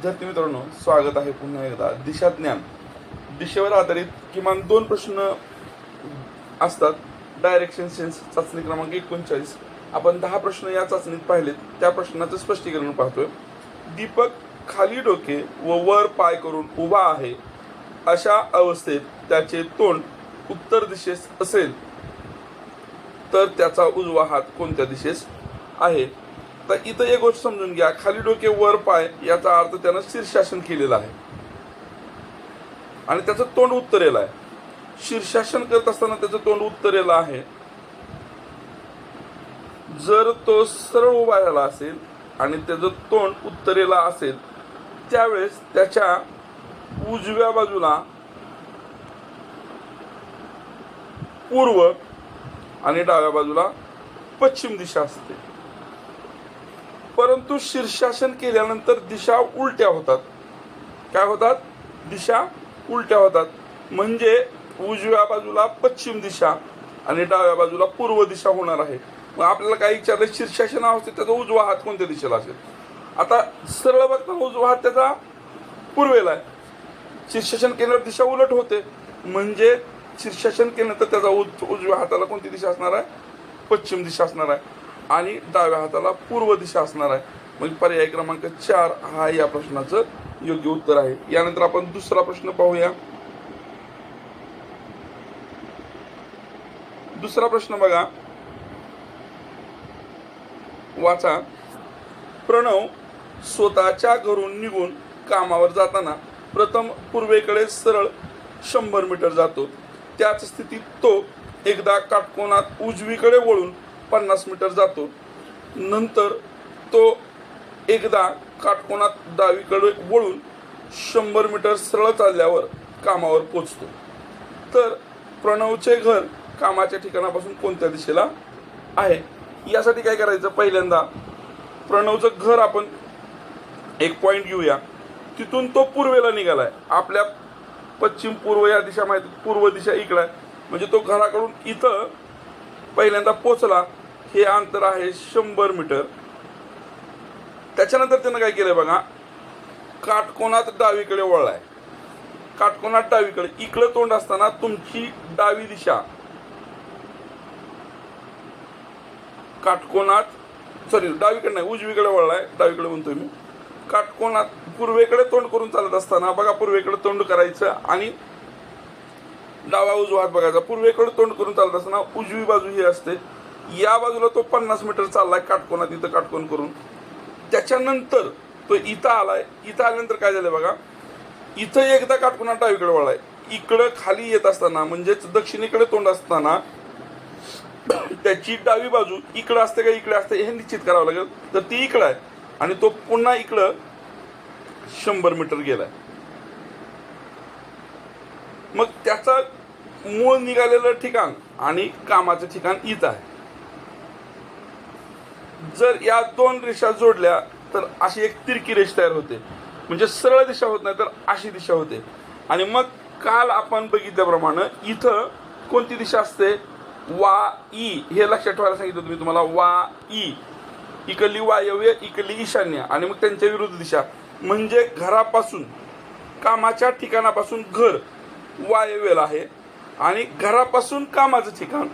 विद्यार्थी मित्रांनो स्वागत आहे पुन्हा एकदा. दिशा ज्ञान. दिशेवर आधारित किमान दोन प्रश्न असतात. डायरेक्शन सेन्स चाचणी क्रमांक एकोणचाळीस. आपण दहा प्रश्न या चाचणीत पाहिलेत. त्या प्रश्नाचं स्पष्टीकरण पाहतोय. दीपक खाली डोके व वर पाय करून उभा आहे. अशा अवस्थेत त्याचे तोंड उत्तर दिशेस असेल. तर त्याचा उजवा हात कोणत्या दिशेस आहे? आता इथं एक गोष्ट समजून घ्या खाली डोके वर पाय याचा अर्थ त्यानं शीर्षासन केलेलं आहे. आणि त्याचं तोंड उत्तरेला आहे. शीर्षासन करत असताना त्याचं तोंड उत्तरेला आहे. जर तो सरळ उभा राहिला असेल आणि त्याचं तोंड उत्तरेला असेल त्यावेळेस त्याच्या उजव्या बाजूला पूर्व आणि डाव्या बाजूला पश्चिम दिशा असते. परंतु शीर्षासन केल्यानंतर दिशा उलट्या होतात. काय होतात? दिशा उलट्या होतात. म्हणजे उजव्या बाजूला पश्चिम दिशा आणि डाव्या बाजूला पूर्व दिशा होणार आहे. मग आपल्याला काय विचारलं? शीर्षासन अवस्थेत त्याचा उजवा हात कोणत्या दिशेला असेल? आता सरळ बघताना उजवा हात त्याचा पूर्वेला आहे. शीर्षासन केल्यावर दिशा उलट होते. म्हणजे शीर्षासन केल्यानंतर त्याचा उज उजव्या हाताला कोणती दिशा असणार आहे? पश्चिम दिशा असणार आहे. आणि डाव्या हाताला पूर्व दिशा असणार आहे. मग पर्याय क्रमांक चार हा या प्रश्नाचं योग्य उत्तर आहे. यानंतर आपण दुसरा प्रश्न पाहूया. दुसरा प्रश्न बघा. वाचा. प्रणव स्वतःच्या घरून निघून कामावर जाताना प्रथम पूर्वेकडे सरळ शंभर मीटर जातो. त्याच स्थितीत तो एकदा काटकोनात उजवीकडे वळून पन्नास मीटर जातो. नंतर तो एकदा काटकोनात डावीकडे वळून शंभर मीटर सरळ चालल्यावर कामावर पोचतो तर प्रणवचे घर कामाच्या ठिकाणापासून कोणत्या दिशेला आहे? यासाठी काय करायचं? पहिल्यांदा प्रणवचं घर आपण एक पॉईंट घेऊया. तिथून तो पूर्वेला निघालाय. आपल्या पश्चिम पूर्व या दिशा माहिती पूर्व दिशा इकडं आहे. म्हणजे तो घराकडून इथं पहिल्यांदा पोचला हे अंतर आहे शंभर मीटर. त्याच्यानंतर त्यानं काय केलंय बघा काटकोनात डावीकडे वळलाय. काटकोनात डावीकडे इकडं तोंड असताना तुमची डावी दिशा. काटकोनात सॉरी डावीकडे नाही उजवीकडे वळलाय डावीकडे म्हणतोय मी. काटकोनात पूर्वेकडे तोंड करून चालत असताना बघा पूर्वेकडे तोंड करायचं आणि डावा उजवा हात बघायचा. पूर्वेकडे तोंड करून चालत असताना उजवी बाजू ही असते. या बाजूला तो पन्नास मीटर चाललाय काटकोना तिथं काटकोन करून. त्याच्यानंतर तो इथं आलाय. इथं आल्यानंतर काय झालं बघा इथं एकदा काटकोनात डावीकडे वळलाय. इकडं खाली येत असताना म्हणजेच दक्षिणेकडे तोंड असताना त्याची डावी बाजू इकडं असते का इकडे असते हे निश्चित करावं लागेल. तर ती इकडं आहे. आणि तो पुन्हा इकडं शंभर मीटर गेलाय. मग त्याचं मूळ निघालेलं ठिकाण आणि कामाचं ठिकाण इथं आहे. जर या दोन रेषा जोडल्या तर अशी एक तिरकी रेष तयार होते. म्हणजे सरळ दिशा होत नाही तर अशी दिशा होते. आणि मग काल आपण बघितल्याप्रमाणे इथं कोणती दिशा असते? वा ई. हे लक्षात ठेवायला सांगितलं तुम्ही तुम्हाला. वा ई. इकडली वायव्य इकडली ईशान्य. आणि मग त्यांच्या विरुद्ध दिशा. म्हणजे घरापासून कामाच्या ठिकाणापासून घर वायव्यला आहे. आणि घरापासून कामाचं ठिकाण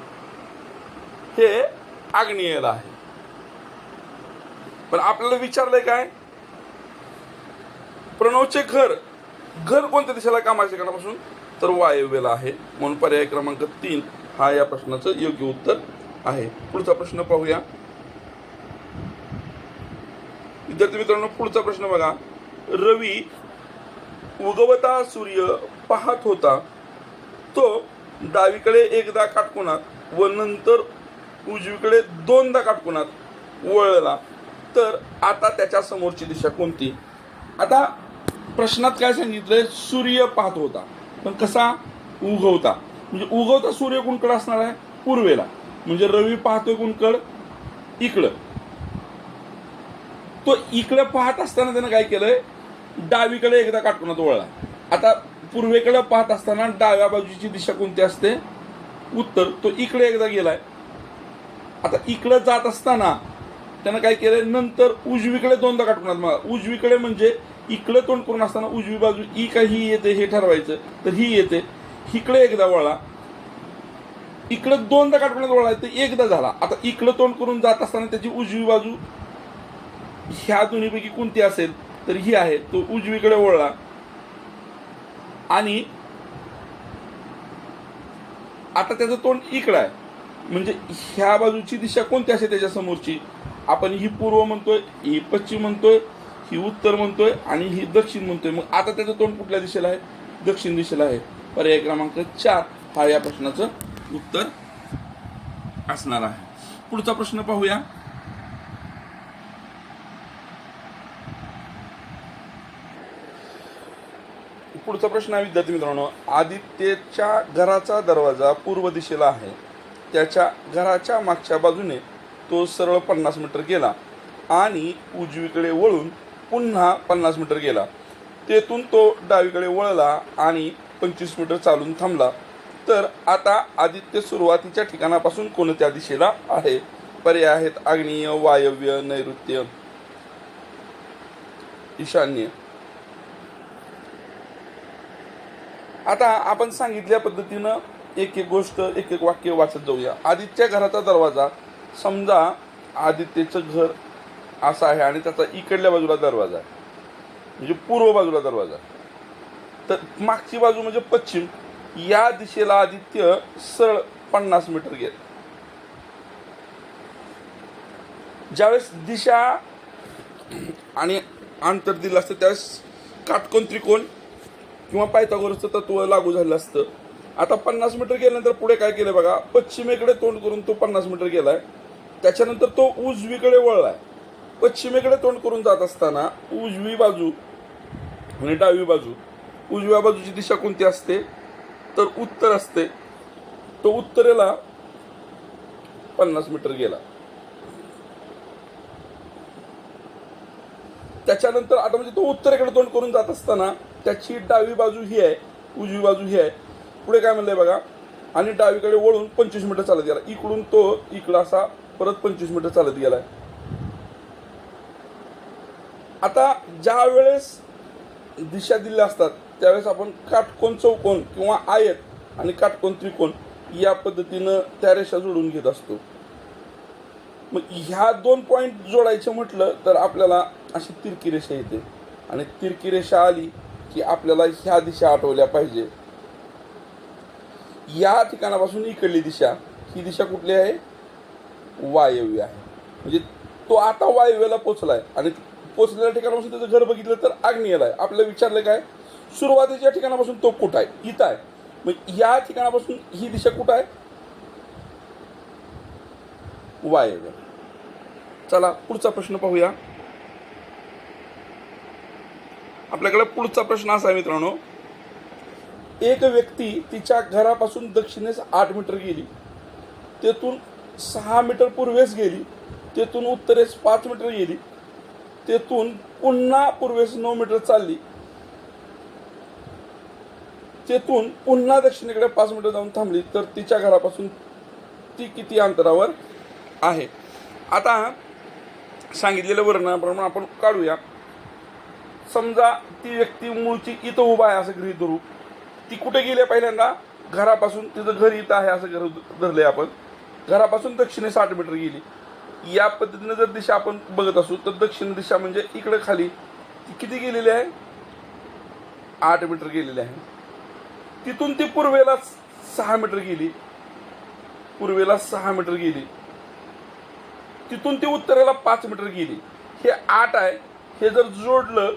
हे आग्नेयला आहे. पण आपल्याला विचारलंय काय? प्रणवचे घर घर कोणत्या दिशेला कामाच्या ठिकाणापासून तर वायव्यला आहे. म्हणून पर्याय क्रमांक तीन हा या प्रश्नाचं योग्य उत्तर आहे. पुढचा प्रश्न पाहूया. विद्यार्थी मित्रांनो पुढचा प्रश्न बघा. रवी उगवता सूर्य पाहत होता. तो डावीकडे एकदा काटकोणात व नंतर उजवीकडे दोनदा काटकोणात वळला. तर आता त्याच्या समोरची दिशा कोणती? आता प्रश्नात काय सांगितलंय? सूर्य पाहत होता. पण कसा? उगवता. म्हणजे उगवता सूर्य कुणकडे असणार आहे? पूर्वेला. म्हणजे रवी पाहतोय कुणकड? इकडं. तो इकडे पाहत असताना त्यानं काय केलंय? डावीकडे एकदा काटकोनात वळला. आता पूर्वेकडे पाहत असताना डाव्या बाजूची दिशा कोणती असते? उत्तर. तो इकडे एकदा गेलाय. आता इकडे जात असताना त्यानं काय केलंय? नंतर उजवीकडे दोनदा काटून मागा उजवीकडे म्हणजे इकडं तोंड करून असताना उजवी बाजू ई का ही येते हे ठरवायचं तर ही येते. इकडे एकदा वळला इकडं दोनदा काटकोनात वळला तर एकदा झाला. आता इकडं तोंड करून जात असताना त्याची उजवी बाजू ह्या दोन्हीपैकी कोणती असेल तर ही आहे. तो उजवीकडे वळला आणि आता त्याचं तोंड इकडं आहे. म्हणजे ह्या बाजूची दिशा कोणती असेल त्याच्या समोरची आपण ही पूर्व म्हणतोय ही पश्चिम म्हणतोय ही उत्तर म्हणतोय आणि ही दक्षिण म्हणतोय. मग आता त्याचं तोंड कुठल्या दिशेला आहे? दक्षिण दिशेला आहे. पर्याय क्रमांक चार हा या प्रश्नाचं उत्तर असणार आहे. पुढचा प्रश्न पाहूया. पुढचा प्रश्न आहे विद्यार्थी मित्रांनो आदित्यच्या घराचा दरवाजा पूर्व दिशेला आहे. त्याच्या घराच्या मागच्या बाजूने तो सरळ पन्नास मीटर गेला आणि उजवीकडे वळून पुन्हा पन्नास मीटर गेला. तेथून तो डावीकडे वळला आणि पंचवीस मीटर चालून थांबला. तर आता आदित्य सुरुवातीच्या ठिकाणापासून कोणत्या दिशेला आहे? पर्याय आहेत आग्नेय वायव्य नैऋत्य. ईशान्य. आता आपण सांगितल्या पद्धतीनं एक एक गोष्ट एक एक वाक्य वाचत जाऊया. आदित्य घराचा दरवाजा समजा आदित्यचं घर असं आहे आणि त्याचा इकडल्या बाजूला दरवाजा आहे. म्हणजे पूर्व बाजूला दरवाजा तर मागची बाजू म्हणजे पश्चिम. या दिशेला आदित्य सरळ पन्नास मीटर गेला. ज्यावेळेस दिशा आणि अंतर दिलं असतं त्यावेळेस काटकोन त्रिकोण किंवा पायथागोरसचं तत्व लागू झालं असतं. आता पन्नास मीटर गेल्यानंतर पुढे काय केलं बघा? पश्चिमेकडे तोंड करून तो पन्नास मीटर गेलाय. त्याच्यानंतर तो उजवीकडे वळलाय. पश्चिमेकडे तोंड करून जात असताना उजवी बाजू आणि डावी बाजू उजव्या बाजूची दिशा कोणती असते? तर उत्तर असते. तो उत्तरेला पन्नास मीटर गेला. त्याच्यानंतर आता म्हणजे तो उत्तरेकडे तोंड करून जात असताना त्याची डावी बाजू ही आहे उजवी बाजू ही आहे. पुढे काय म्हणलंय बघा? आणि डावीकडे वळून पंचवीस मीटर चालत गेला. इकडून तो इकडं असा परत पंचवीस मीटर चालत गेलाय. आता ज्या वेळेस दिशा दिल्या असतात त्यावेळेस आपण काटकोन चौकोन किंवा आयत आणि काटकोन त्रिकोण या पद्धतीनं त्या रेषा जोडून घेत असतो. मग ह्या दोन पॉईंट जोडायचं म्हटलं तर आपल्याला अशी तिरकी रेषा येते. आणि तिरकी रेषा आली की आपल्याला ह्या दिशा आठवल्या पाहिजे. या ठिकाणापासून इकडली दिशा ही दिशा कुठली आहे? वायव्य आहे. म्हणजे तो आता वायव्याला पोचलाय आणि पोचलेल्या ठिकाणापासून त्याचं घर बघितलं तर आग्नेयला आहे. आपल्याला विचारलं काय? सुरुवातीच्या ठिकाणापासून तो कुठं आहे? इथं आहे. मग या ठिकाणापासून ही दिशा कुठं आहे? वायव्य. चला पुढचा प्रश्न पाहूया. आपल्याकडे पुढचा प्रश्न असा आहे मित्रांनो. एक व्यक्ती तिच्या घरापासून दक्षिणेस आठ मीटर गेली. तेथून सहा मीटर पूर्वेस गेली तेथून उत्तरेस पाच मीटर गेली तेथून पुन्हा पूर्वेस नऊ मीटर चालली. तेथून पुन्हा दक्षिणेकडे पाच मीटर जाऊन थांबली तर तिच्या घरापासून ती किती अंतरावर आहे? आता सांगितलेल्या वर्णनाप्रमाणे आपण काढूया. समजा ती व्यक्ती मूळची इथं उभा आहे असं गृहीत धरू. ती कुठे गेली पहिल्यांदा? घरापासून तिचं घर इथं आहे असं घर धरलंय आपण. घरापासून दक्षिणे साठ मीटर गेली. या पद्धतीनं जर दिशा आपण बघत असू तर दक्षिण दिशा म्हणजे इकडं खाली ती किती गेलेली आहे? आठ मीटर गेलेली आहे. तिथून ती पूर्वेला सहा मीटर गेली. पूर्वेला सहा मीटर गेली. तिथून ती उत्तरेला पाच मीटर गेली. हे आठ आहे. हे जर जोडलं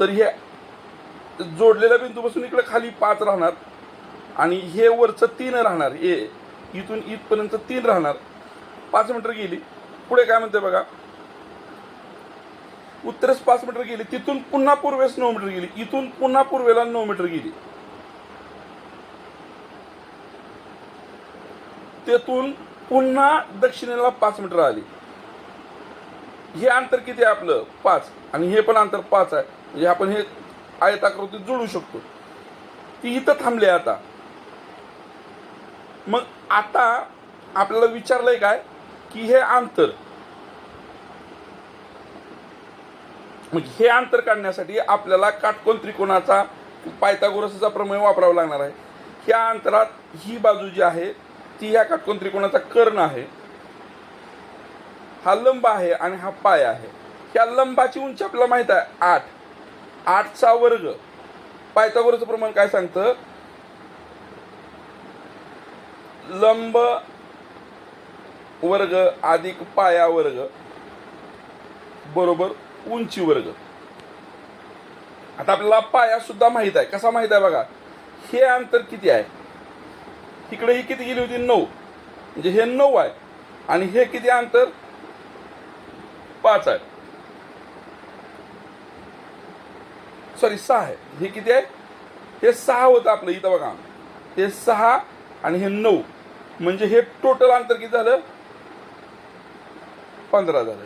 तर हे जोडलेल्या बिंदूपासून इकडे खाली पाच राहणार. आणि हे वरचं तीन राहणार ए. इथून इथपर्यंत तीन राहणार. पाच मीटर गेली. पुढे काय म्हणते बघा. उत्तरेस पाच मीटर गेली. तिथून पुन्हा पूर्वेस नऊ मीटर गेली. इथून पुन्हा पूर्वेला नऊ मीटर गेली. तेथून पुन्हा दक्षिणेला पाच मीटर आली. हे अंतर किती आहे आपलं? पाच. आणि हे पण अंतर पाच आहे. म्हणजे आपण हे आयताकृतीत जोडू शकतो. ती इथं थांबली आहे आता. मग आता आपल्याला विचारलंय काय? की हे अंतर म्हणजे हे अंतर काढण्यासाठी आपल्याला काटकोन त्रिकोणाचा पायथागोरसचा प्रमेय वापरावा लागणार आहे. ह्या अंतरात ही बाजू जी आहे ती ह्या काटकोन त्रिकोणाचा कर्ण आहे. हा लंब आहे आणि हा पाय आहे. ह्या लंबाची उंची आपल्याला माहीत आहे आठ. आठचा वर्ग. पायथागोरसचं प्रमाण काय सांगतं? लंब वर्ग अधिक पाया वर्ग बरोबर उंची वर्ग. आता आपल्याला पाया सुद्धा माहीत आहे. कसा माहीत आहे बघा? हे अंतर किती आहे? इकडे ही किती गेली होती? नऊ. म्हणजे हे नऊ आहे. आणि हे किती अंतर? पाच आहे. सॉरी सहा आहे. हे किती आहे? हे सहा होतं आपलं. इथं बघा. हे सहा आणि हे नऊ. म्हणजे हे टोटल अंतर किती झालं? पंधरा झालं.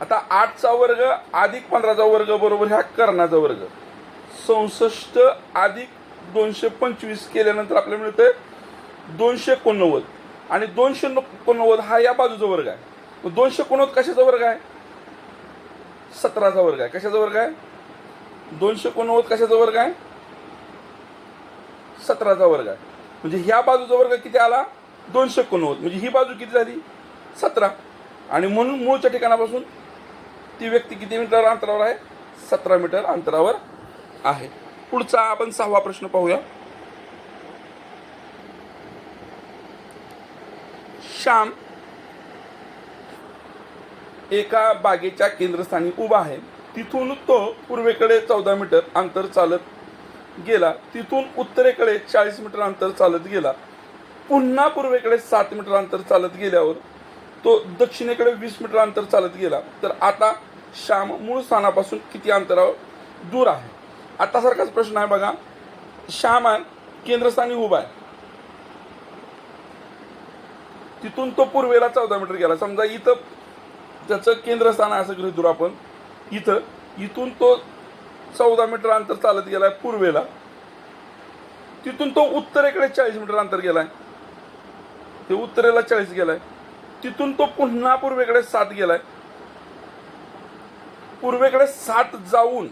आता आठचा वर्ग अधिक पंधराचा वर्ग बरोबर ह्या कर्णाचा वर्ग. चौसष्ट अधिक दोनशे पंचवीस केल्यानंतर आपल्याला मिळतंय दोनशे एकोणनव्वद. आणि दोनशे एकोणनव्वद हा या बाजूचा वर्ग आहे. दोनशे एकोणनव्वद कशाचा वर्ग आहे? सतराचा वर्ग आहे. कशाचा वर्ग आहे? दोनशे एकोणनव्वद कशाचा वर्ग आहे? सतराचा वर्ग आहे. म्हणजे ह्या बाजूचा वर्ग किती आला? दोनशे एकोणनव्वद. म्हणजे ही बाजू किती झाली? सतरा. आणि म्हणून मूळच्या ठिकाणापासून ती व्यक्ती किती मीटर अंतरावर आहे? सतरा मीटर अंतरावर आहे. पुढचा आपण सहावा प्रश्न पाहूया. श्याम एका बागेच्या केंद्रस्थानी उभा आहे. तिथून तो पूर्वेकडे चौदा मीटर अंतर चालत गेला तिथून उत्तरेकडे चाळीस मीटर अंतर चालत गेला. पुन्हा पूर्वेकडे सात मीटर अंतर चालत गेल्यावर तो दक्षिणेकडे वीस मीटर अंतर चालत गेला. तर आता श्याम मूळ स्थानापासून किती अंतरावर दूर आहे? आता सारखाच प्रश्न आहे बघा. श्याम आहे केंद्रस्थानी उभा आहे. तिथून तो पूर्वेला चौदा मीटर गेला. समजा इथं त्याचं केंद्रस्थान आहे असं गृहीत धरू आपण. इथं इथून तो चौदा मीटर अंतर चालत गेलाय पूर्वेला. तिथून तो उत्तरेकडे चाळीस मीटर अंतर गेलाय. ते उत्तरेला चाळीस गेलाय. तिथून तो पुन्हा पूर्वेकडे सात गेलाय. पूर्वेकडे सात जाऊन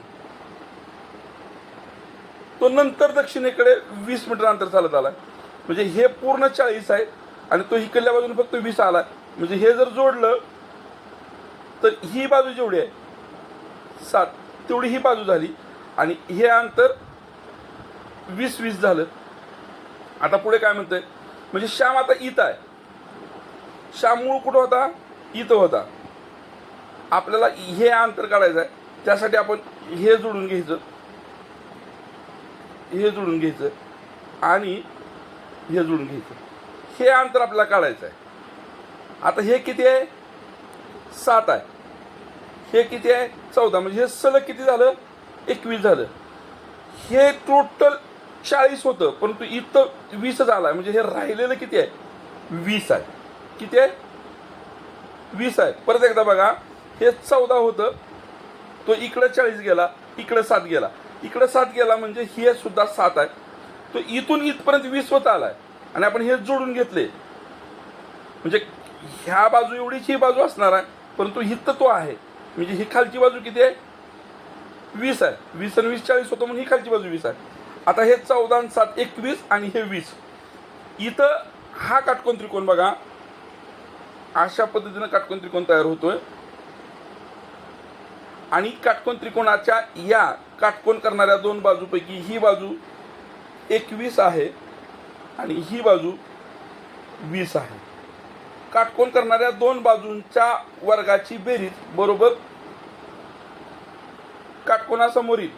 तो नंतर दक्षिणेकडे वीस मीटर अंतर चालत आलाय. म्हणजे हे पूर्ण चाळीस आहे आणि तो इकडल्या बाजूने फक्त वीस आलाय. म्हणजे हे जर जोडलं तर ही बाजू जेवढी आहे सात. तेवढी ही बाजू झाली आणि हे अंतर वीस वीस झालं. आता पुढे काय म्हणतंय? म्हणजे श्याम आता इथं आहे. श्याम मूळ कुठं होता? इथं होता. आपल्याला हे अंतर काढायचं आहे. त्यासाठी आपण हे जोडून घ्यायचं. हे जोडून घ्यायचं. आणि हे जोडून घ्यायचं. हे अंतर आपल्याला काढायचं आहे. आता हे किती आहे? सात आहे. हे किती आहे? चौदा. म्हणजे हे सलग किती झालं? एकवीस झालं. हे टोटल चाळीस होतं परंतु इथं वीसच आला म्हणजे हे राहिलेलं किती आहे? वीस आहे. किती आहे? वीस आहे. परत एकदा बघा. हे चौदा होतं. तो इकडं चाळीस गेला इकडं सात गेला. इकडं सात गेला म्हणजे हे सुद्धा सात आहे. तो इथून इथपर्यंत वीस होत आलाय. आणि आपण हे जोडून घेतले. म्हणजे ह्या बाजू एवढीच ही बाजू असणार आहे परंतु हित तो आहे. म्हणजे ही खालची बाजू किती आहे? वीस आहे. वीस आणि वीस चाळीस होतं म्हणून ही खालची बाजू वीस आहे. आता हे चौदा आणि सात एकवीस आणि हे वीस. इथं हा काटकोन त्रिकोण बघा. अशा पद्धतीनं काटकोन त्रिकोण तयार होतोय. आणि काटकोन त्रिकोणाच्या या काटकोन करणाऱ्या दोन बाजूपैकी ही बाजू एकवीस आहे आणि ही बाजू वीस आहे. काटकोन करणाऱ्या दोन बाजूंच्या वर्गाची बेरीज बरोबर काटकोणासमोरील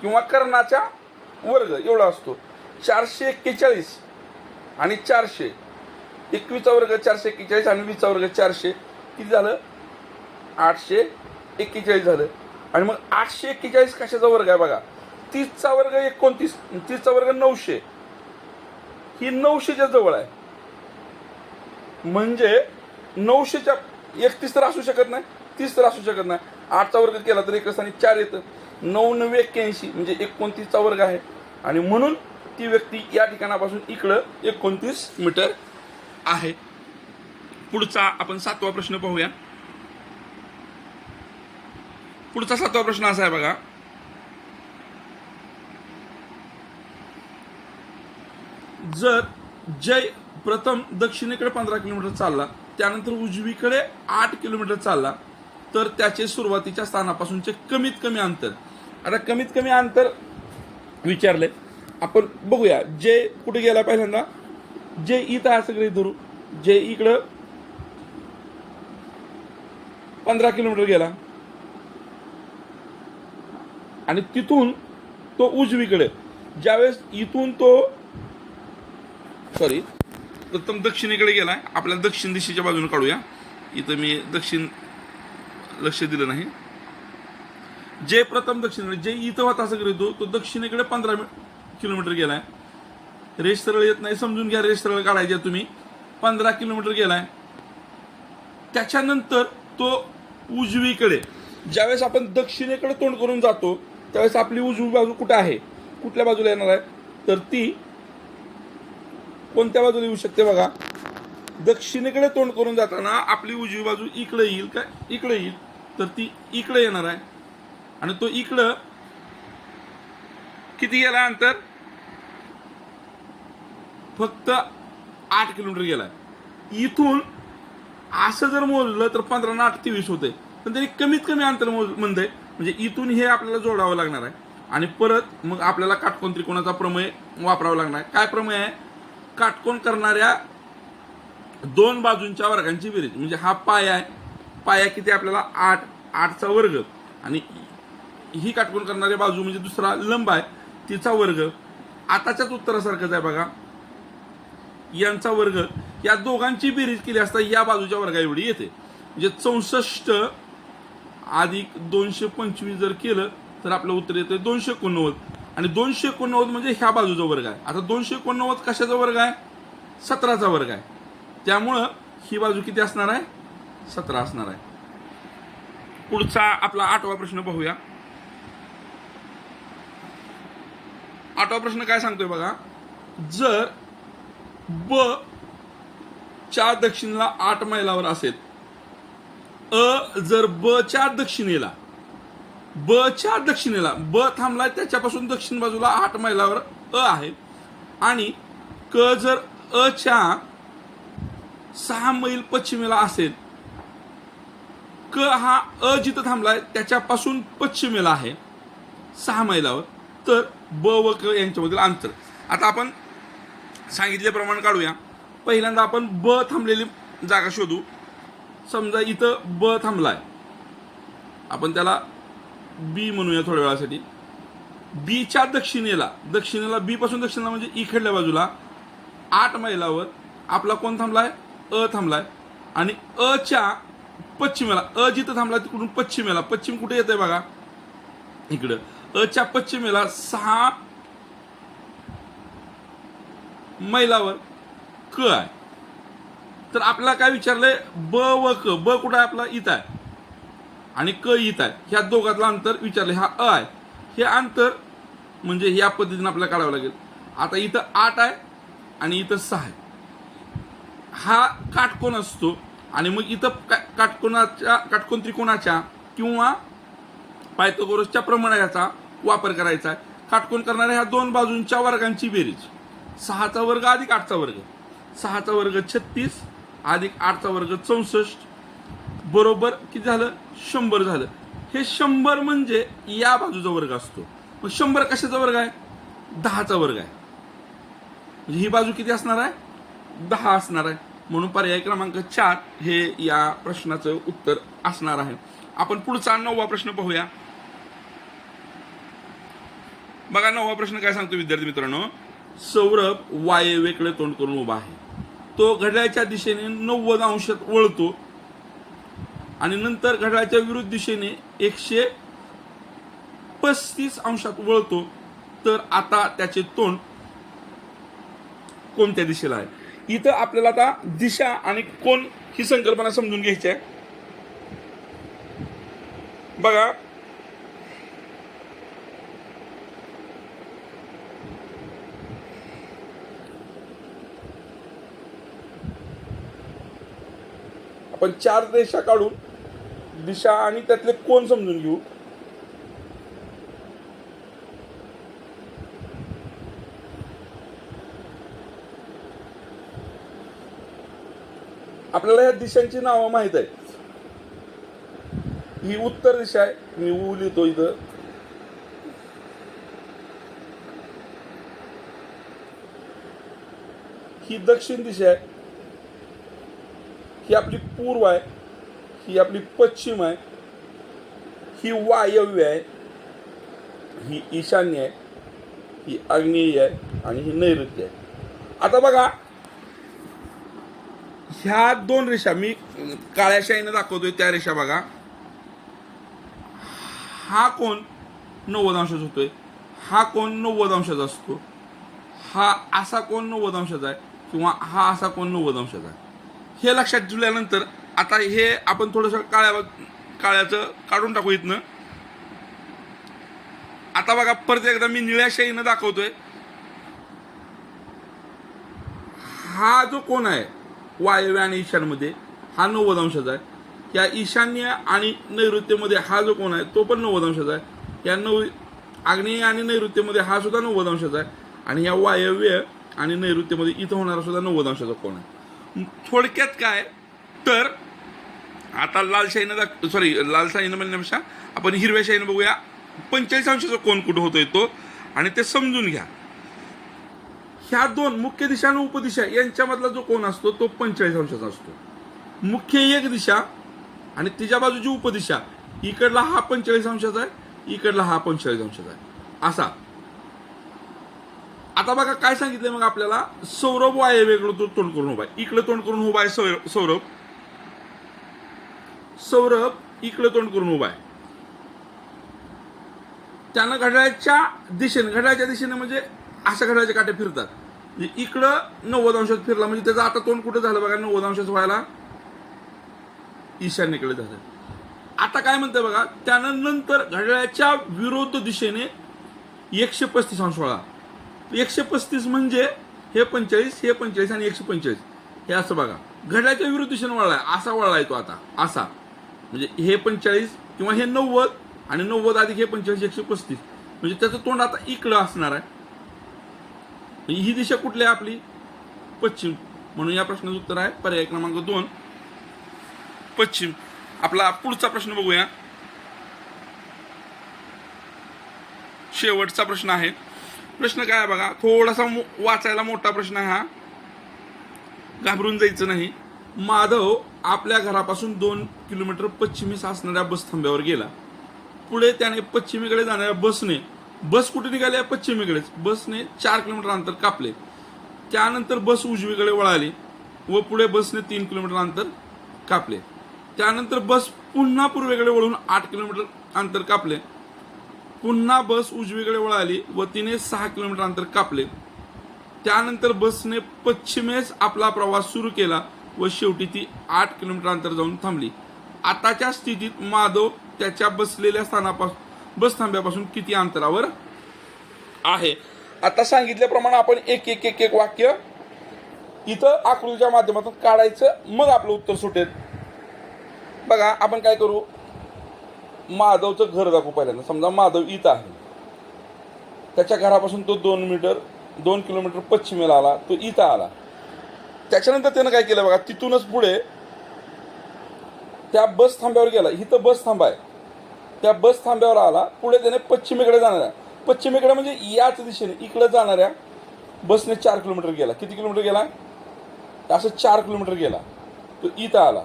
किंवा कर्णाच्या वर्ग एवढा असतो. चारशे एक्केचाळीस आणि चारशे. एकवीसचा वर्ग चारशे एक्केचाळीस आणि वीसचा वर्ग चारशे. किती झालं? आठशे एक्केचाळीस झालं. आणि मग आठशे एक्केचाळीस कशाचा वर्ग आहे बघा? तीसचा वर्ग एकोणतीस तीसचा वर्ग नऊशे. ही नऊशेच्या जवळ आहे. म्हणजे नऊशेच्या एकतीस तर असू शकत नाही तीस तर असू शकत नाही. आठचा वर्ग केला तर एक आणि चार येतं. नऊ नव्वे एक्क्याऐंशी म्हणजे एकोणतीसचा वर्ग आहे. आणि म्हणून ती व्यक्ती या ठिकाणापासून इकडं एकोणतीस मीटर आहे. पुढचा आपण सातवा प्रश्न पाहूया. पुढचा सातवा प्रश्न असा आहे बघा. जर जय प्रथम दक्षिणेकडे पंधरा किलोमीटर चालला त्यानंतर उजवीकडे आठ किलोमीटर चालला. तर त्याचे सुरुवातीच्या स्थानापासूनचे कमीत कमी अंतर. आता कमीत कमी अंतर विचारले. आपण बघूया जे कुठे गेला पहिल्यांदा? जे इथं आहे सगळे धरू जे इकडं पंधरा किलोमीटर गेला. आणि तिथून तो उजवीकडे. ज्यावेळेस इथून तो सॉरी प्रथम दक्षिणेकडे गेलाय. आपल्याला दक्षिण दिशेच्या बाजूने काढूया. इथं मी दक्षिण लक्ष दिलं नाही. जे प्रथम दक्षिणेकडे म्हणजे जे इथं होता असं करीतो तो दक्षिणेकडे पंधरा किलोमीटर गेलाय. रेष सरळ येत नाही समजून घ्या रेष सरळ काढायची आहे तुम्ही. पंधरा किलोमीटर गेलाय. त्याच्यानंतर तो उजवीकडे ज्यावेळेस आपण दक्षिणेकडे तोंड करून जातो त्यावेळेस आपली उजवी बाजू कुठं आहे? कुठल्या बाजूला येणार आहे? तर ती कोणत्या बाजूला येऊ शकते बघा? दक्षिणेकडे तोंड करून जाताना आपली उजवी बाजू इकडे येईल काय इकडे येईल. तर ती इकडे येणार आहे. आणि तो इकडं किती गेला अंतर? फक्त आठ किलोमीटर गेलाय इथून असं जर मोजलं तर पंधरा ना आठ तेवीस होते. पण तरी कमीत कमी अंतर मोज म्हणते म्हणजे इथून हे आपल्याला जोडावं लागणार आहे. आणि परत मग आपल्याला काटकोन त्रिकोणाचा प्रमेय वापरावा लागणार आहे. काय प्रमेय आहे? काटकोण करणाऱ्या दोन बाजूंच्या वर्गांची बेरीज म्हणजे हा पाया आहे. पाया किती आपल्याला? आठ. आठचा वर्ग. आणि ही काटकोण करणारी बाजू म्हणजे दुसरा लंब आहे. तिचा वर्ग. आताच्याच उत्तरासारखंच आहे बघा. यांचा वर्ग. या दोघांची बेरीज केली असता या बाजूच्या वर्गा एवढी येते. म्हणजे चौसष्ट अधिक दोनशे पंचवीस जर केलं तर आपलं उत्तर येतं दोनशे एकोणनव्वद. आणि दोनशे एकोणनव्वद म्हणजे ह्या बाजूचा वर्ग आहे. आता दोनशे एकोणनव्वद कशाचा वर्ग आहे? सतराचा वर्ग आहे. त्यामुळं ही बाजू किती असणार आहे? सतरा असणार आहे. पुढचा आपला आठवा प्रश्न पाहूया. आठवा प्रश्न काय सांगतोय बघा? जर ब च्या दक्षिणेला आठ मैलावर असेल अ जर ब च्या दक्षिणेला ब च्या दक्षिणेला. ब थांबलाय त्याच्यापासून दक्षिण बाजूला आठ मैलावर अ आहे. आणि क जर अ च्या सहा मैल पश्चिमेला असेल क हा अ जिथं थांबलाय त्याच्यापासून पश्चिमेला आहे सहा मैलावर. तर ब व क यांच्यामधील अंतर. आता आपण सांगितल्याप्रमाणे काढूया. पहिल्यांदा आपण ब थांबलेली जागा शोधू. समजा इथं ब थांबलाय. आपण त्याला बी म्हणूया थोड्या वेळासाठी. बीच्या दक्षिणेला दक्षिणेला बी पासून दक्षिणेला म्हणजे e इकडल्या बाजूला आठ मैलावर आपला कोण थांबलाय? अ थांबलाय. आणि अ च्या पश्चिमेला अ जिथं थांबलाय तिकडून पश्चिमेला. पश्चिम कुठे येतंय बघा? इकडं. अ च्या पश्चिमेला सहा मैलावर क आहे. तर आपल्याला काय विचारलंय? ब व क. ब कुठं आहे? आपला इथं आहे. आणि क इत आहे. ह्या दोघातलं अंतर विचारलं हा अ आहे. हे अंतर म्हणजे या पद्धतीने आपल्याला काढावं लागेल. आता इथं आठ आहे आणि इथं सहा आहे. हा काटकोन असतो आणि मग इथं का- काटकोनाच्या काटकोन त्रिकोणाच्या किंवा पायथोगोरसच्या प्रमाणाचा वापर करायचा आहे. काटकोन करणाऱ्या ह्या दोन बाजूंच्या वर्गांची बेरीज. सहाचा वर्ग अधिक आठचा वर्ग. सहाचा वर्ग छत्तीस अधिक आठचा वर्ग चौसष्ट. बरोबर किती झालं? शंभर झालं. हे शंभर म्हणजे या बाजूचा वर्ग असतो. मग शंभर कशाचा वर्ग आहे? दहाचा वर्ग आहे. म्हणजे ही बाजू किती असणार आहे? दहा असणार आहे. म्हणून पर्याय क्रमांक चार हे या प्रश्नाचं उत्तर असणार आहे. आपण पुढचा नववा प्रश्न पाहूया. बघा नववा प्रश्न काय सांगतो विद्यार्थी मित्रांनो? सौरभ वायवेकडे तोंड करून उभा आहे. तो घड्याळच्या दिशेने नव्वद अंशात वळतो. आणि नंतर घड्याळाच्या विरुद्ध दिशेने एकशे पस्तीस अंशात वळतो तर आता त्याचे तोंड कोणत्या दिशेला आहे? इथं आपल्याला आता दिशा आणि कोण ही संकल्पना समजून घ्यायची आहे. बघा. आपण चार रेषा काढून दिशा आणि त्यातले कोण समजून घेऊ? आपल्याला ह्या दिशांची नावं माहीत आहेत. ही उत्तर दिशा आहे. मी ऊ लिहितो इथं. ही दक्षिण दिशा आहे. ही आपली पूर्व आहे. ही आपली पश्चिम आहे. ही वायव्य आहे. ही ईशान्य आहे. ही आग्नेय आहे आणि ही नैऋत्य आहे. आता बघा ह्या दोन रेषा मी काळ्या शाईनं दाखवतोय त्या रेषा बघा. हा कोण नव्वद अंशाचा होतोय. हा कोण नव्वद अंशाचा असतो. हा असा कोण नव्वद अंशाचा आहे किंवा हा असा कोण नव्वद अंशाचा आहे. हे लक्षात ठेवल्यानंतर आता हे आपण थोडंसं काळ्या काळ्याचं काढून टाकू इथनं. आता बघा परत एकदा मी निळ्या शाईनं दाखवतोय. हा जो कोण आहे वायव्य आणि ईशान्यमध्ये हा नव्वद अंशाचा आहे. या ईशान्य आणि नैऋत्यमध्ये हा जो कोण आहे तो पण नव्वद अंशाचा आहे. या नव आग्नेय आणि नैऋत्यमध्ये हा सुद्धा नव्वद अंशाचा आहे. आणि या वायव्य आणि नैऋत्यमध्ये इथं होणारा सुद्धा नव्वद अंशाचा कोण आहे. थोडक्यात काय? तर आता लाल शाहीनं दाख सॉरी लालशाहीनं म्हणण्यापेक्षा आपण हिरव्या शाहीनं बघूया. पंचेचाळीस अंशाचा कोण कुठं होतोय तो? आणि ते समजून घ्या. ह्या दोन मुख्य दिशा आणि उपदिशा यांच्यामधला जो कोण असतो तो पंचेचाळीस अंशाचा असतो. मुख्य एक दिशा आणि तिच्या बाजूची उपदिशा इकडला हा पंचेचाळीस अंशाचा आहे इकडला हा पंचेचाळीस अंशाचा आहे. असा. आता बघा काय सांगितलंय मग आपल्याला? सौरभ वाय वेगळं तो तोंड करून उभा आहे. इकडे तोंड करून उभा आहे सौरभ. सौरभ इकडे तोंड करून उभा आहे. त्यानं घड्याळाच्या दिशेने घड्याळाच्या दिशेने म्हणजे अशा घड्याळाचे काटे फिरतात. म्हणजे इकडं नव्वद अंशात फिरला म्हणजे त्याचं आता तोंड कुठं झालं बघा नव्वद अंशात व्हायला ईशान्येकडे झालं. आता काय म्हणतं बघा त्यानं नंतर घड्याळाच्या विरोध दिशेने एकशे पस्तीस अंश वळा. एकशे पस्तीस म्हणजे हे पंचेचाळीस हे पंचेचाळीस आणि एकशे पंचेचाळीस. हे असं बघा घड्याळाच्या विरुद्ध दिशेने वळलाय असा वळलाय तो आता असा. म्हणजे हे पंचेचाळीस किंवा हे नव्वद आणि नव्वद अधिक हे पंचेचाळीस एकशे पस्तीस. म्हणजे त्याचं तोंड आता इकडं असणार आहे. म्हणजे ही दिशा कुठली आहे आपली? पश्चिम. म्हणून या प्रश्नाचं उत्तर आहे पर्याय क्रमांक दोन. पश्चिम. आपला पुढचा प्रश्न बघूया. शेवटचा प्रश्न आहे. प्रश्न काय आहे बघा? थोडासा मो- वाचायला मोठा प्रश्न आहे हा. घाबरून जायचं नाही. माधव आपल्या घरापासून दोन किलोमीटर पश्चिमेस असणाऱ्या बस थांब्यावर गेला. पुढे त्याने पश्चिमेकडे जाणाऱ्या बसने बस कुठे निघाली? आहे पश्चिमेकडेच. बसने चार किलोमीटर अंतर कापले. त्यानंतर बस उजवीकडे वळाली व पुढे बसने तीन किलोमीटर अंतर कापले. त्यानंतर बस पुन्हा पूर्वेकडे वळून आठ किलोमीटर अंतर कापले. पुन्हा बस उजवीकडे वळाली व तिने सहा किलोमीटर अंतर कापले. त्यानंतर बसने पश्चिमेस आपला प्रवास सुरू केला. व शेवटी ती आठ किलोमीटर अंतर जाऊन थांबली. आताच्या स्थितीत माधव त्याच्या बसलेल्या स्थानापासून बस थांब्यापासून किती अंतरावर आहे? आता सांगितल्याप्रमाणे आपण एक एक एक एक वाक्य इथं आकृतीच्या माध्यमातून काढायचं. मग आपलं उत्तर सुटेल. बघा आपण काय करू? माधवचं घर दाखवू पहिल्यांदा. समजा माधव इथं आहे. त्याच्या घरापासून तो दोन मीटर दोन किलोमीटर पश्चिमेला आला. तो इथं आला. त्याच्यानंतर त्यानं काय केलं बघा तिथूनच पुढे त्या बस थांब्यावर गेला. इथं बस थांबा आहे. त्या बस थांब्यावर आला. पुढे त्याने पश्चिमेकडे जाणाऱ्या. पश्चिमेकडे म्हणजे याच दिशेने इकडे जाणाऱ्या बसने चार किलोमीटर गेला. किती किलोमीटर गेला? असं चार किलोमीटर गेला. तो इथं आला.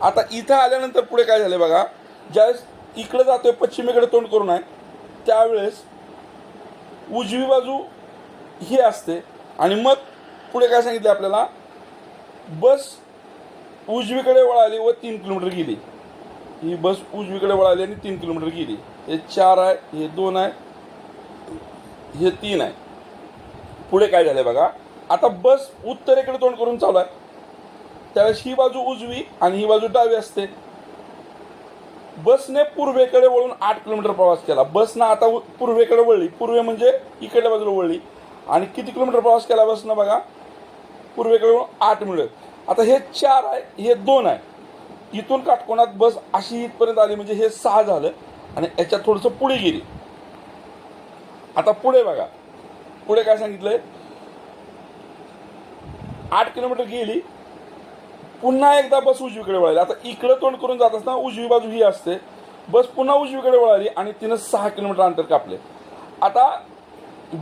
आता इथं आल्यानंतर पुढे काय झालं बघा ज्यावेळेस इकडे जातोय पश्चिमेकडे तोंड करून आहे त्यावेळेस उजवी बाजू ही असते आणि मग पुढे काय सांगितलं आपल्याला? बस उजवीकडे वळाली व तीन किलोमीटर गेली. ही बस उजवीकडे वळाली आणि तीन किलोमीटर गेली. हे चार आहे हे दोन आहे हे तीन आहे. पुढे काय झालं बघा? आता बस उत्तरेकडे तोंड करून चालू आहे. त्यावेळेस ही बाजू उजवी आणि ही बाजू डावी असते. बसने पूर्वेकडे वळून आठ किलोमीटर प्रवास केला. बसनं आता पूर्वेकडे वळली. पूर्वे म्हणजे इकडल्या बाजूला वळली. आणि किती किलोमीटर प्रवास केला बसनं बघा? पूर्वेकडून आठ मिळत आता हे चार आहे हे दोन आहे. इथून काटकोणात बस अशी इथपर्यंत आली म्हणजे हे सहा झालं आणि याच्यात थोडंसं पुढे गेली. आता पुढे बघा. पुढे काय सांगितलंय? आठ किलोमीटर गेली. पुन्हा एकदा बस उजवीकडे वळाली. आता इकडं तोंड करून जात असताना उजवी बाजू ही असते. बस पुन्हा उजवीकडे वळाली आणि तिनं सहा किलोमीटर अंतर कापले. आता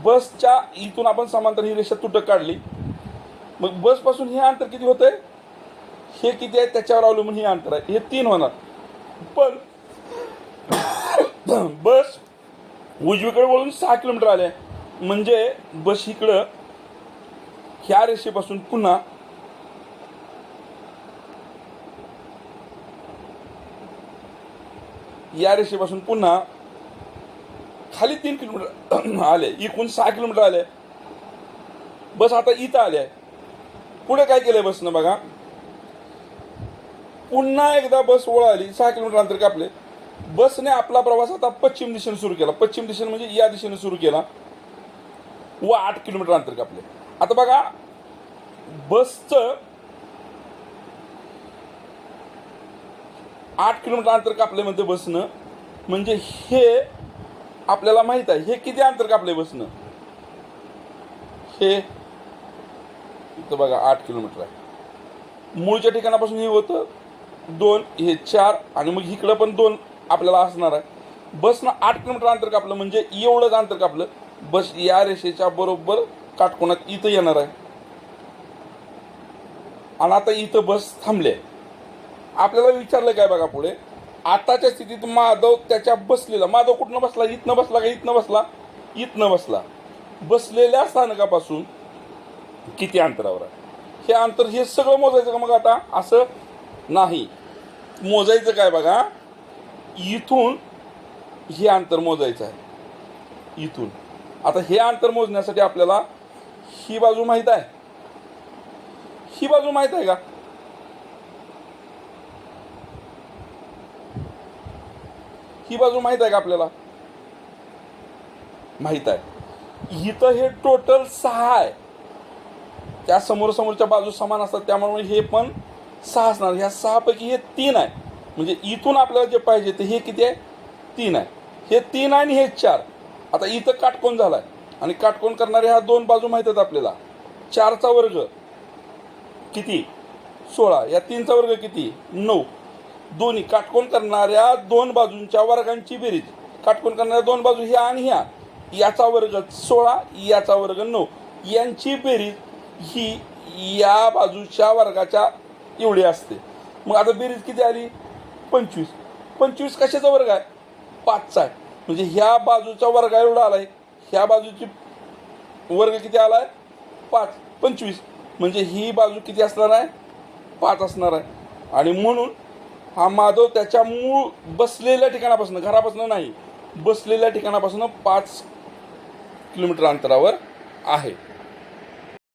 बसच्या इथून आपण समांतर ही रेषा तुटक काढली. मग बसपासून हे अंतर किती होतंय? हे किती आहे? त्याच्यावर अवलंबून हे अंतर आहे. हे तीन होणार. पण बस उजवीकडे वळून सहा किलोमीटर आले. म्हणजे बस इकडं ह्या रेषेपासून पुन्हा या रेषेपासून पुन्हा खाली तीन किलोमीटर आले. एकूण सहा किलोमीटर आले. बस आता इथं आले. पुढे काय केलंय बसनं बघा? पुन्हा एकदा बस वळाली सहा किलोमीटर अंतर कापले. बसने आपला प्रवास आता पश्चिम दिशेने सुरू केला. पश्चिम दिशेने म्हणजे या दिशेने सुरू केला. व आठ किलोमीटर अंतर कापले. आता बघा बसचं आठ किलोमीटर अंतर कापले म्हणते बसनं. म्हणजे हे आपल्याला माहीत आहे. हे किती अंतर कापले बसनं? हे इथं बघा आठ किलोमीटर आहे. मूळच्या ठिकाणापासून हे होतं दोन हे चार आणि मग इकडं पण दोन आपल्याला असणार आहे. बसनं आठ किलोमीटर अंतर कापलं म्हणजे एवढंच अंतर कापलं बस या रेषेच्या बरोबर काटकोणात इथं येणार आहे. आणि आता इथं बस थांबले आपल्याला विचारलं काय बघा पुढे? आताच्या स्थितीत माधव त्याच्या बसलेला माधव कुठनं बसला? इथनं बसला का इथनं बसला? इथनं बसला. बसलेल्या स्थानकापासून किती अंतरावर आहे? हे अंतर हे सगळं मोजायचं का मग आता? असं नाही. मोजायचं काय बघा? इथून हे अंतर मोजायचं आहे. इथून. आता हे अंतर मोजण्यासाठी आपल्याला ही बाजू माहीत आहे. ही बाजू माहीत आहे का? ही बाजू माहीत आहे का आपल्याला? माहीत आहे. इथं हे टोटल सहा आहे. त्या समोरसमोरच्या बाजू समान असतात त्यामुळे हे पण सहा असणार. ह्या सहापैकी हे तीन आहे. म्हणजे इथून आपल्याला जे पाहिजे ते हे किती आहे? तीन आहे. हे तीन आणि हे चार. आता इथं काटकोन आहे आणि काटकोन करणारे ह्या दोन बाजू माहीत आहेत आपल्याला. चारचा वर्ग किती? सोळा. या तीनचा वर्ग किती? नऊ. दोन्ही. काटकोन करणाऱ्या दोन बाजूंच्या वर्गांची बेरीज. काटकोन करणाऱ्या दोन बाजू ह्या आणि ह्या. याचा वर्ग सोळा याचा वर्ग नऊ. यांची बेरीज ही या बाजूच्या वर्गाच्या एवढी असते. मग आता बेरीज किती आली? पंचवीस. पंचवीस कशाचा वर्ग आहे? पाचचा आहे. म्हणजे ह्या बाजूचा वर्ग एवढा आला आहे ह्या बाजूची वर्ग किती आला आहे पाच. पंचवीस. म्हणजे ही बाजू किती असणार आहे? पाच असणार आहे. आणि म्हणून हा माधव त्याच्या मूळ बसलेल्या ठिकाणापासून घरापासून नाही बसलेल्या ठिकाणापासून पाच किलोमीटर अंतरावर आहे.